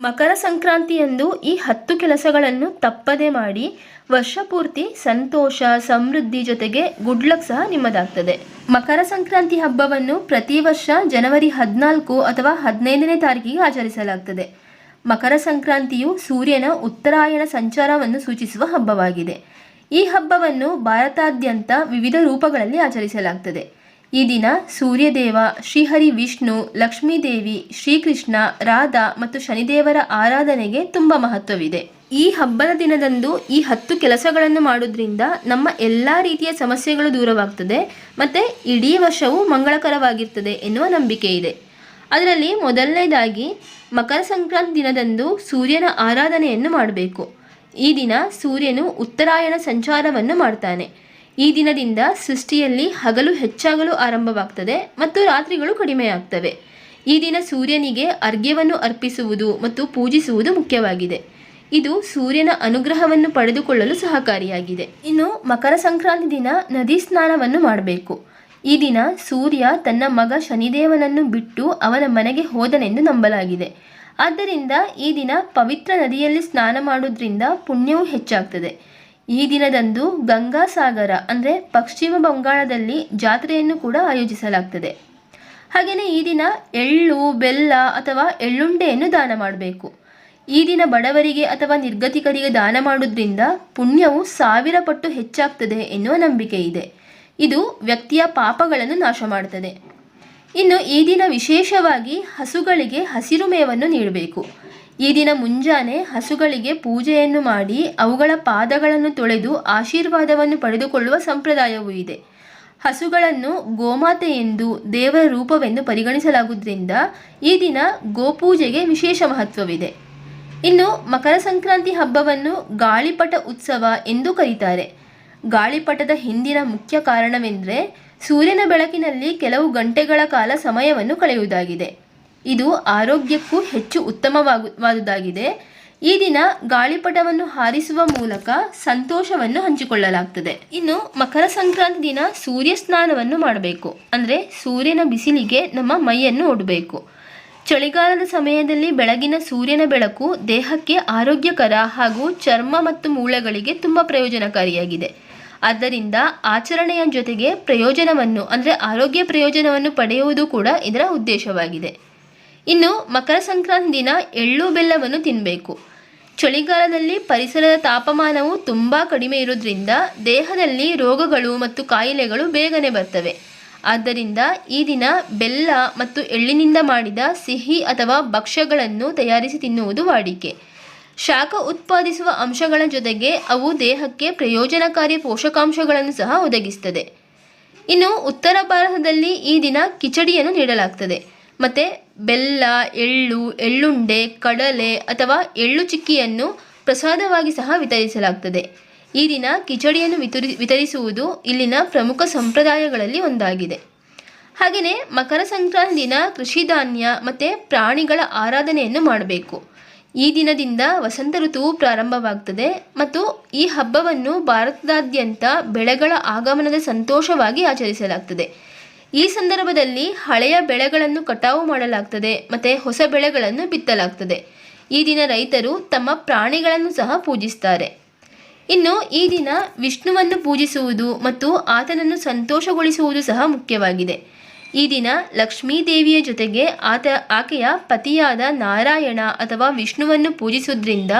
ಮಕರ ಸಂಕ್ರಾಂತಿಯಂದು ಈ ಹತ್ತು ಕೆಲಸಗಳನ್ನು ತಪ್ಪದೆ ಮಾಡಿ ವರ್ಷಪೂರ್ತಿ ಸಂತೋಷ, ಸಮೃದ್ಧಿ ಜೊತೆಗೆ ಗುಡ್ ಲಕ್ ಸಹ ನಿಮ್ಮದಾಗ್ತದೆ. ಮಕರ ಸಂಕ್ರಾಂತಿ ಹಬ್ಬವನ್ನು ಪ್ರತಿ ವರ್ಷ ಜನವರಿ ಹದಿನಾಲ್ಕು ಅಥವಾ ಹದಿನೈದನೇ ತಾರೀಕಿಗೆ ಆಚರಿಸಲಾಗ್ತದೆ. ಮಕರ ಸಂಕ್ರಾಂತಿಯು ಸೂರ್ಯನ ಉತ್ತರಾಯಣ ಸಂಚಾರವನ್ನು ಸೂಚಿಸುವ ಹಬ್ಬವಾಗಿದೆ. ಈ ಹಬ್ಬವನ್ನು ಭಾರತಾದ್ಯಂತ ವಿವಿಧ ರೂಪಗಳಲ್ಲಿ ಆಚರಿಸಲಾಗ್ತದೆ. ಈ ದಿನ ಸೂರ್ಯದೇವ, ಶ್ರೀಹರಿ ವಿಷ್ಣು ಲಕ್ಷ್ಮೀದೇವಿ ಶ್ರೀಕೃಷ್ಣ, ರಾಧಾ ಮತ್ತು ಶನಿದೇವರ ಆರಾಧನೆಗೆ ತುಂಬ ಮಹತ್ವವಿದೆ. ಈ ಹಬ್ಬದ ದಿನದಂದು ಈ ಹತ್ತು ಕೆಲಸಗಳನ್ನು ಮಾಡೋದ್ರಿಂದ ನಮ್ಮ ಎಲ್ಲ ರೀತಿಯ ಸಮಸ್ಯೆಗಳು ದೂರವಾಗ್ತದೆ ಮತ್ತು ಇಡೀ ವರ್ಷವು ಮಂಗಳಕರವಾಗಿರ್ತದೆ ಎನ್ನುವ ನಂಬಿಕೆ ಇದೆ. ಅದರಲ್ಲಿ ಮೊದಲನೇದಾಗಿ ಮಕರ ಸಂಕ್ರಾಂತಿ ದಿನದಂದು ಸೂರ್ಯನ ಆರಾಧನೆಯನ್ನು ಮಾಡಬೇಕು. ಈ ದಿನ ಸೂರ್ಯನು ಉತ್ತರಾಯಣ ಸಂಚಾರವನ್ನು ಮಾಡ್ತಾನೆ. ಈ ದಿನದಿಂದ ಸೃಷ್ಟಿಯಲ್ಲಿ ಹಗಲು ಹೆಚ್ಚಾಗಲು ಆರಂಭವಾಗ್ತದೆ ಮತ್ತು ರಾತ್ರಿಗಳು ಕಡಿಮೆಯಾಗ್ತವೆ. ಈ ದಿನ ಸೂರ್ಯನಿಗೆ ಅರ್ಘ್ಯವನ್ನು ಅರ್ಪಿಸುವುದು ಮತ್ತು ಪೂಜಿಸುವುದು ಮುಖ್ಯವಾಗಿದೆ. ಇದು ಸೂರ್ಯನ ಅನುಗ್ರಹವನ್ನು ಪಡೆದುಕೊಳ್ಳಲು ಸಹಕಾರಿಯಾಗಿದೆ. ಇನ್ನು ಮಕರ ಸಂಕ್ರಾಂತಿ ದಿನ ನದಿ ಸ್ನಾನವನ್ನು ಮಾಡಬೇಕು. ಈ ದಿನ ಸೂರ್ಯ ತನ್ನ ಮಗ ಶನಿದೇವನನ್ನು ಬಿಟ್ಟು ಅವನ ಮನೆಗೆ ಹೋದನೆಂದು ನಂಬಲಾಗಿದೆ. ಆದ್ದರಿಂದ ಈ ದಿನ ಪವಿತ್ರ ನದಿಯಲ್ಲಿ ಸ್ನಾನ ಮಾಡುವುದರಿಂದ ಪುಣ್ಯವು ಹೆಚ್ಚಾಗ್ತದೆ. ಈ ದಿನದಂದು ಗಂಗಾಸಾಗರ, ಅಂದರೆ ಪಶ್ಚಿಮ ಬಂಗಾಳದಲ್ಲಿ ಜಾತ್ರೆಯನ್ನು ಕೂಡ ಆಯೋಜಿಸಲಾಗ್ತದೆ. ಹಾಗೆಯೇ ಈ ದಿನ ಎಳ್ಳು, ಬೆಲ್ಲ ಅಥವಾ ಎಳ್ಳುಂಡೆಯನ್ನು ದಾನ ಮಾಡಬೇಕು. ಈ ದಿನ ಬಡವರಿಗೆ ಅಥವಾ ನಿರ್ಗತಿಕರಿಗೆ ದಾನ ಮಾಡೋದ್ರಿಂದ ಪುಣ್ಯವು ಸಾವಿರ ಪಟ್ಟು ಹೆಚ್ಚಾಗ್ತದೆ ಎನ್ನುವ ನಂಬಿಕೆ ಇದೆ. ಇದು ವ್ಯಕ್ತಿಯ ಪಾಪಗಳನ್ನು ನಾಶ ಮಾಡುತ್ತದೆ ಇನ್ನು ಈ ದಿನ ವಿಶೇಷವಾಗಿ ಹಸುಗಳಿಗೆ ಹಸಿರು ಮೇವನ್ನು ನೀಡಬೇಕು. ಈ ದಿನ ಮುಂಜಾನೆ ಹಸುಗಳಿಗೆ ಪೂಜೆಯನ್ನು ಮಾಡಿ ಅವುಗಳ ಪಾದಗಳನ್ನು ತೊಳೆದು ಆಶೀರ್ವಾದವನ್ನು ಪಡೆದುಕೊಳ್ಳುವ ಸಂಪ್ರದಾಯವೂ ಇದೆ. ಹಸುಗಳನ್ನು ಗೋಮಾತೆ ಎಂದು ದೇವರ ರೂಪವೆಂದು ಪರಿಗಣಿಸಲಾಗುವುದರಿಂದ ಈ ದಿನ ಗೋಪೂಜೆಗೆ ವಿಶೇಷ ಮಹತ್ವವಿದೆ. ಇನ್ನು ಮಕರ ಸಂಕ್ರಾಂತಿ ಹಬ್ಬವನ್ನು ಗಾಳಿಪಟ ಉತ್ಸವ ಎಂದು ಕರೀತಾರೆ. ಗಾಳಿಪಟದ ಹಿಂದಿನ ಮುಖ್ಯ ಕಾರಣವೆಂದರೆ ಸೂರ್ಯನ ಬೆಳಕಿನಲ್ಲಿ ಕೆಲವು ಗಂಟೆಗಳ ಕಾಲ ಸಮಯವನ್ನು ಕಳೆಯುವುದಾಗಿದೆ. ಇದು ಆರೋಗ್ಯಕ್ಕೂ ಹೆಚ್ಚು ಉತ್ತಮವಾಗುವಾದುದಾಗಿದೆ ಈ ದಿನ ಗಾಳಿಪಟವನ್ನು ಹಾರಿಸುವ ಮೂಲಕ ಸಂತೋಷವನ್ನು ಹಂಚಿಕೊಳ್ಳಲಾಗ್ತದೆ. ಇನ್ನು ಮಕರ ಸಂಕ್ರಾಂತಿ ದಿನ ಸೂರ್ಯ ಸ್ನಾನವನ್ನು ಮಾಡಬೇಕು. ಅಂದರೆ ಸೂರ್ಯನ ಬಿಸಿಲಿಗೆ ನಮ್ಮ ಮೈಯನ್ನು ಒಡಬೇಕು. ಚಳಿಗಾಲದ ಸಮಯದಲ್ಲಿ ಬೆಳಗಿನ ಸೂರ್ಯನ ಬೆಳಕು ದೇಹಕ್ಕೆ ಆರೋಗ್ಯಕರ ಹಾಗೂ ಚರ್ಮ ಮತ್ತು ಮೂಳೆಗಳಿಗೆ ತುಂಬ ಪ್ರಯೋಜನಕಾರಿಯಾಗಿದೆ. ಆದ್ದರಿಂದ ಆಚರಣೆಯ ಜೊತೆಗೆ ಪ್ರಯೋಜನವನ್ನು, ಅಂದರೆ ಆರೋಗ್ಯ ಪ್ರಯೋಜನವನ್ನು ಪಡೆಯುವುದು ಕೂಡ ಇದರ ಉದ್ದೇಶವಾಗಿದೆ. ಇನ್ನು ಮಕರ ಸಂಕ್ರಾಂತಿ ದಿನ ಎಳ್ಳು ಬೆಲ್ಲವನ್ನು ತಿನ್ನಬೇಕು ಚಳಿಗಾಲದಲ್ಲಿ ಪರಿಸರದ ತಾಪಮಾನವು ತುಂಬ ಕಡಿಮೆ ಇರೋದ್ರಿಂದ ದೇಹದಲ್ಲಿ ರೋಗಗಳು ಮತ್ತು ಕಾಯಿಲೆಗಳು ಬೇಗನೆ ಬರ್ತವೆ. ಆದ್ದರಿಂದ ಈ ದಿನ ಬೆಲ್ಲ ಮತ್ತು ಎಳ್ಳಿನಿಂದ ಮಾಡಿದ ಸಿಹಿ ಅಥವಾ ಭಕ್ಷ್ಯಗಳನ್ನು ತಯಾರಿಸಿ ತಿನ್ನುವುದು ವಾಡಿಕೆ. ಶಾಖ ಉತ್ಪಾದಿಸುವ ಅಂಶಗಳ ಜೊತೆಗೆ ಅವು ದೇಹಕ್ಕೆ ಪ್ರಯೋಜನಕಾರಿ ಪೋಷಕಾಂಶಗಳನ್ನು ಸಹ ಒದಗಿಸ್ತದೆ. ಇನ್ನು ಉತ್ತರ ಭಾರತದಲ್ಲಿ ಈ ದಿನ ಕಿಚಡಿಯನ್ನು ನೀಡಲಾಗ್ತದೆ. ಮತ್ತು ಬೆಲ್ಲ, ಎಳ್ಳು, ಎಳ್ಳುಂಡೆ, ಕಡಲೆ ಅಥವಾ ಎಳ್ಳು ಚಿಕ್ಕಿಯನ್ನು ಪ್ರಸಾದವಾಗಿ ಸಹ ವಿತರಿಸಲಾಗ್ತದೆ. ಈ ದಿನ ಕಿಚಡಿಯನ್ನು ವಿತರಿ, ವಿತರಿಸುವುದು ಇಲ್ಲಿನ ಪ್ರಮುಖ ಸಂಪ್ರದಾಯಗಳಲ್ಲಿ ಒಂದಾಗಿದೆ. ಹಾಗೆಯೇ ಮಕರ ಸಂಕ್ರಾಂತಿ ದಿನ ಕೃಷಿ ಧಾನ್ಯ ಮತ್ತು ಪ್ರಾಣಿಗಳ ಆರಾಧನೆಯನ್ನು ಮಾಡಬೇಕು. ಈ ದಿನದಿಂದ ವಸಂತ ಋತುವು ಪ್ರಾರಂಭವಾಗ್ತದೆ ಮತ್ತು ಈ ಹಬ್ಬವನ್ನು ಭಾರತದಾದ್ಯಂತ ಬೆಳೆಗಳ ಆಗಮನದ ಸಂತೋಷವಾಗಿ ಆಚರಿಸಲಾಗ್ತದೆ. ಈ ಸಂದರ್ಭದಲ್ಲಿ ಹಳೆಯ ಬೆಳೆಗಳನ್ನು ಕಟಾವು ಮಾಡಲಾಗ್ತದೆ, ಮತ್ತು ಹೊಸ ಬೆಳೆಗಳನ್ನು ಬಿತ್ತಲಾಗ್ತದೆ. ಈ ದಿನ ರೈತರು ತಮ್ಮ ಪ್ರಾಣಿಗಳನ್ನು ಸಹ ಪೂಜಿಸ್ತಾರೆ. ಇನ್ನು ಈ ದಿನ ವಿಷ್ಣುವನ್ನು ಪೂಜಿಸುವುದು ಮತ್ತು ಆತನನ್ನು ಸಂತೋಷಗೊಳಿಸುವುದು ಸಹ ಮುಖ್ಯವಾಗಿದೆ. ಈ ದಿನ ಲಕ್ಷ್ಮೀ ದೇವಿಯ ಜೊತೆಗೆ ಆತ, ಆಕೆಯ ಪತಿಯಾದ ನಾರಾಯಣ ಅಥವಾ ವಿಷ್ಣುವನ್ನು ಪೂಜಿಸುವುದರಿಂದ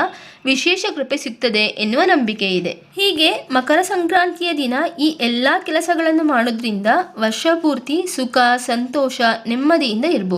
ವಿಶೇಷ ಕೃಪೆ ಸಿಗ್ತದೆ ಎನ್ನುವ ನಂಬಿಕೆ ಇದೆ. ಹೀಗೆ ಮಕರ ಸಂಕ್ರಾಂತಿಯ ದಿನ ಈ ಎಲ್ಲ ಕೆಲಸಗಳನ್ನು ಮಾಡೋದ್ರಿಂದ ವರ್ಷಪೂರ್ತಿ ಸುಖ, ಸಂತೋಷ, ನೆಮ್ಮದಿಯಿಂದ ಇರ್ಬೋದು.